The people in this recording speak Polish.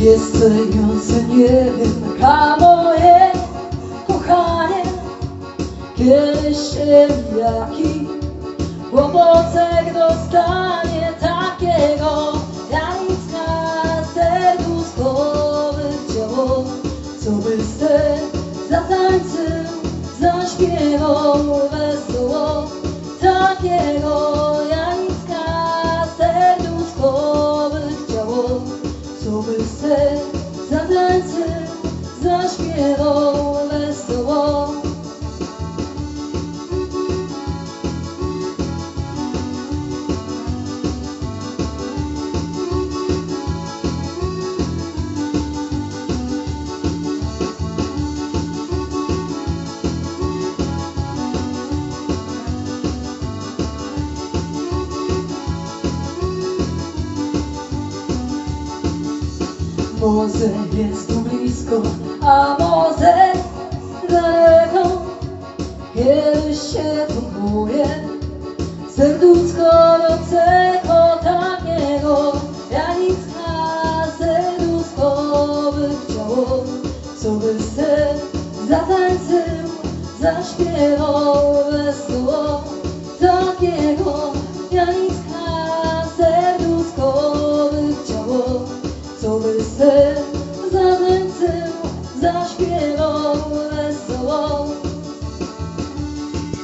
Istniejące nie wiem, jaka moje kochanie. Kiedyś się jaki Łobocek dostanie takiego Ja nic na serduszko chciało Co by se zatańczył, zaśpiewał wesoło Takiego Może jest tu blisko, a może daleko? Kiedyś się tu boję Serduszko do tego takiego Ja nic na serduszko by chciało Co by se zatańczył, zaśpiewał by se zatańczył, zaśpiewał